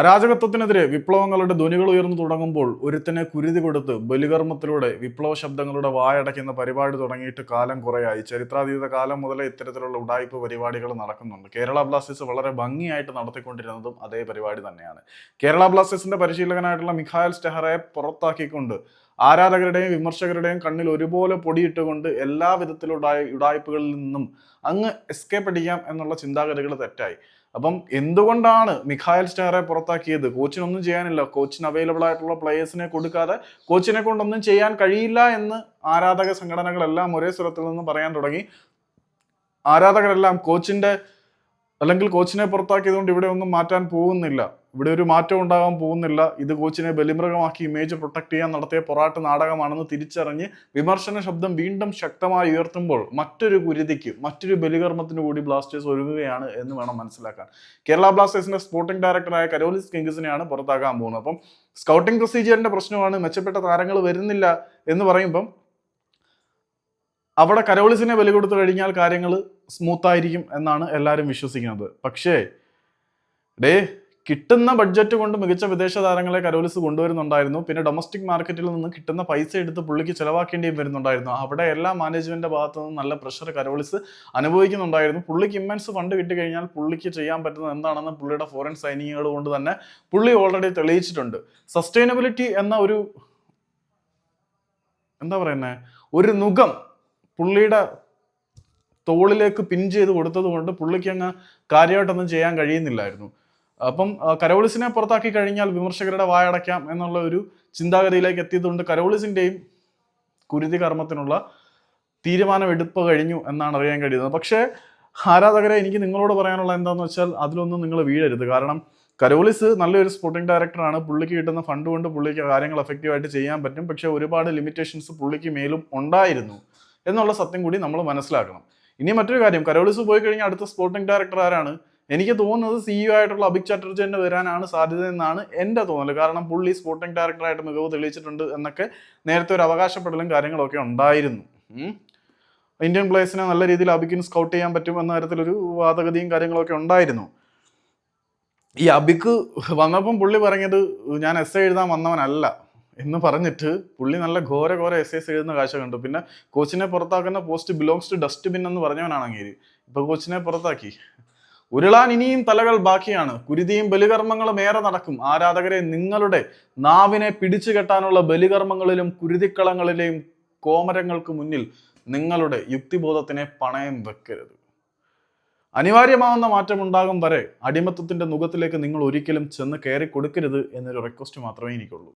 അരാജകത്വത്തിനെതിരെ വിപ്ലവങ്ങളുടെ ധ്വനികൾ ഉയർന്നു തുടങ്ങുമ്പോൾ ഒരുത്തനെ കുരുതി കൊടുത്ത് ബലികർമ്മത്തിലൂടെ വിപ്ലവ ശബ്ദങ്ങളുടെ വായടയ്ക്കുന്ന പരിപാടി തുടങ്ങിയിട്ട് കാലം കുറയായി. ചരിത്രാതീത കാലം മുതലേ ഇത്തരത്തിലുള്ള ഉടായ്പ പരിപാടികൾ നടക്കുന്നുണ്ട്. കേരള ബ്ലാസ്റ്റേഴ്സ് വളരെ ഭംഗിയായിട്ട് നടത്തിക്കൊണ്ടിരുന്നതും അതേ പരിപാടി തന്നെയാണ്. കേരള ബ്ലാസ്റ്റേഴ്സിന്റെ പരിശീലകനായിട്ടുള്ള മിഖായൽ സ്റ്റെഹറയെ പുറത്താക്കിക്കൊണ്ട് ആരാധകരുടെയും വിമർശകരുടെയും കണ്ണിൽ ഒരുപോലെ പൊടിയിട്ടുകൊണ്ട് എല്ലാ വിധത്തിലുള്ള ഉടായ്പകളിൽ നിന്നും അങ്ങ് എസ്കേപ്പ് അടിക്കാം എന്നുള്ള ചിന്താഗതികൾ തെറ്റായി. അപ്പം എന്തുകൊണ്ടാണ് മിഖായൽ സ്റ്റാറെ പുറത്താക്കിയത്? കോച്ചിനൊന്നും ചെയ്യാനില്ല. കോച്ചിന് അവൈലബിൾ ആയിട്ടുള്ള പ്ലേയേഴ്സിനെ കൊടുക്കാതെ കോച്ചിനെ കൊണ്ടൊന്നും ചെയ്യാൻ കഴിയില്ല എന്ന് ആരാധക സംഘടനകളെല്ലാം ഒരേ സ്വരത്തിൽ നിന്ന് പറയാൻ തുടങ്ങി. ആരാധകരെല്ലാം കോച്ചിന്റെ അല്ലെങ്കിൽ കോച്ചിനെ പുറത്താക്കിയതുകൊണ്ട് ഇവിടെ ഒന്നും മാറ്റാൻ പോകുന്നില്ല. ഇവിടെ ഒരു മാറ്റം ഉണ്ടാകാൻ പോകുന്നില്ല. ഇത് കോച്ചിനെ ബലിമൃഗമാക്കി ഇമേജ് പ്രൊട്ടക്ട് ചെയ്യാൻ നടത്തിയ പൊറാട്ട് നാടകമാണെന്ന് തിരിച്ചറിഞ്ഞ് വിമർശന ശബ്ദം വീണ്ടും ശക്തമായി ഉയർത്തുമ്പോൾ മറ്റൊരു കുരുതിക്ക് മറ്റൊരു ബലികർമ്മത്തിന് കൂടി ബ്ലാസ്റ്റേഴ്സ് ഒരുങ്ങുകയാണ് എന്ന് വേണം മനസ്സിലാക്കാൻ. കേരള ബ്ലാസ്റ്റേഴ്സിന്റെ സ്പോർട്ടിംഗ് ഡയറക്ടറായ കരോലിസ് കിങ്സിനെയാണ് പുറത്താക്കാൻ പോകുന്നത്. അപ്പം സ്കൗട്ടിംഗ് പ്രൊസീജിയറിന്റെ പ്രശ്നമാണ് മെച്ചപ്പെട്ട താരങ്ങൾ വരുന്നില്ല എന്ന് പറയുമ്പം അവിടെ കരോളിസിനെ ബലി കൊടുത്തു കഴിഞ്ഞാൽ കാര്യങ്ങൾ സ്മൂത്തായിരിക്കും എന്നാണ് എല്ലാവരും വിശ്വസിക്കുന്നത്. പക്ഷേ ഡേ കിട്ടുന്ന ബഡ്ജറ്റ് കൊണ്ട് മികച്ച വിദേശ താരങ്ങളെ കരോലിസ് കൊണ്ടുവരുന്നുണ്ടായിരുന്നു. പിന്നെ ഡൊമസ്റ്റിക് മാർക്കറ്റിൽ നിന്ന് കിട്ടുന്ന പൈസ എടുത്ത് പുള്ളിക്ക് ചിലവാക്കേണ്ടിയും വരുന്നുണ്ടായിരുന്നു. അവിടെ എല്ലാ മാനേജ്മെന്റിന്റെ ഭാഗത്തു നിന്നും നല്ല പ്രഷർ കരോളിസ് അനുഭവിക്കുന്നുണ്ടായിരുന്നു. പുള്ളിക്ക് ഇമ്മൻസ് ഫണ്ട് കിട്ടിക്കഴിഞ്ഞാൽ പുള്ളിക്ക് ചെയ്യാൻ പറ്റുന്നത് എന്താണെന്ന് പുള്ളിയുടെ ഫോറിൻ സൈനികങ്ങൾ കൊണ്ട് തന്നെ പുള്ളി ഓൾറെഡി തെളിയിച്ചിട്ടുണ്ട്. സസ്റ്റൈനബിലിറ്റി എന്ന ഒരു എന്താ പറയുന്നത് ഒരു നുഖം പുള്ളിയുടെ തോളിലേക്ക് പിൻ ചെയ്ത് കൊടുത്തത് കൊണ്ട് പുള്ളിക്ക് അങ്ങ് കാര്യമായിട്ടൊന്നും ചെയ്യാൻ കഴിയുന്നില്ലായിരുന്നു. അപ്പം കരോളിസിനെ പുറത്താക്കി കഴിഞ്ഞാൽ വിമർശകരുടെ വായടയ്ക്കാം എന്നുള്ള ഒരു ചിന്താഗതിയിലേക്ക് എത്തിയതുകൊണ്ട് കരോളിസിന്റെയും കുരുതി കർമ്മത്തിനുള്ള തീരുമാനം എടുപ്പ് കഴിഞ്ഞു എന്നാണ് അറിയാൻ കഴിയുന്നത്. പക്ഷേ ആരാധകരെ എനിക്ക് നിങ്ങളോട് പറയാനുള്ള എന്താണെന്ന് വെച്ചാൽ അതിലൊന്നും നിങ്ങൾ വീഴരുത്. കാരണം കരോളിസ് നല്ലൊരു സ്പോർട്ടിംഗ് ഡയറക്ടറാണ് പുള്ളിക്ക് കിട്ടുന്ന ഫണ്ട് കൊണ്ട് പുള്ളിക്ക് കാര്യങ്ങൾ എഫക്റ്റീവായിട്ട് ചെയ്യാൻ പറ്റും. പക്ഷേ ഒരുപാട് ലിമിറ്റേഷൻസ് പുള്ളിക്ക് മേലും ഉണ്ടായിരുന്നു എന്നുള്ള സത്യം കൂടി നമ്മൾ മനസ്സിലാക്കണം. ഇനി മറ്റൊരു കാര്യം. കരോളിസ് പോയി കഴിഞ്ഞാൽ അടുത്ത സ്പോർട്ടിംഗ് ഡയറക്ടർ ആരാണ്? എനിക്ക് തോന്നുന്നത് സിഇഒ ആയിട്ടുള്ള അഭിക് ചാറ്റർജി തന്നെ വരാനാണ് സാധ്യത എന്നാണ് എന്റെ തോന്നൽ കാരണം പുള്ളി സ്പോർട്ടിംഗ് ഡയറക്ടറായിട്ട് മികവ് തെളിയിച്ചിട്ടുണ്ട് എന്നൊക്കെ നേരത്തെ ഒരു അവകാശപ്പെടലും കാര്യങ്ങളൊക്കെ ഉണ്ടായിരുന്നു. ഇന്ത്യൻ പ്ലേയേഴ്സിനെ നല്ല രീതിയിൽ അബിക്കിന് സ്കൗട്ട് ചെയ്യാൻ പറ്റും എന്ന തരത്തിലൊരു വാദഗതിയും കാര്യങ്ങളൊക്കെ ഉണ്ടായിരുന്നു. ഈ അബിക്ക് വന്നപ്പം പുള്ളി പറഞ്ഞത് ഞാൻ എസ് എഴുതാൻ വന്നവനല്ല എന്ന് പറഞ്ഞിട്ട് പുള്ളി നല്ല ഘോര ഘോര എസ് എസ് എഴുതുന്ന കാഴ്ച കണ്ടു. പിന്നെ കോച്ചിനെ പുറത്താക്കുന്ന പോസ്റ്റ് ബിലോങ്സ് ടു ഡസ്റ്റ്ബിൻ എന്ന് പറഞ്ഞവനാണെങ്കിൽ ഇപ്പൊ കോച്ചിനെ പുറത്താക്കി. ഉരുളാൻ ഇനിയും തലകൾ ബാക്കിയാണ്. കുരുതിയും ബലികർമ്മങ്ങളും ഏറെ നടക്കും. ആരാധകരെ നിങ്ങളുടെ നാവിനെ പിടിച്ചു കെട്ടാനുള്ള ബലികർമ്മങ്ങളിലും കുരുതിക്കളങ്ങളിലെയും കോമരങ്ങൾക്ക് മുന്നിൽ നിങ്ങളുടെ യുക്തിബോധത്തിനെ പണയം വെക്കരുത്. അനിവാര്യമാവുന്ന മാറ്റം ഉണ്ടാകും വരെ അടിമത്തത്തിന്റെ മുഖത്തിലേക്ക് നിങ്ങൾ ഒരിക്കലും ചെന്ന് കയറി കൊടുക്കരുത് എന്നൊരു റിക്വസ്റ്റ് മാത്രമേ എനിക്കുള്ളൂ.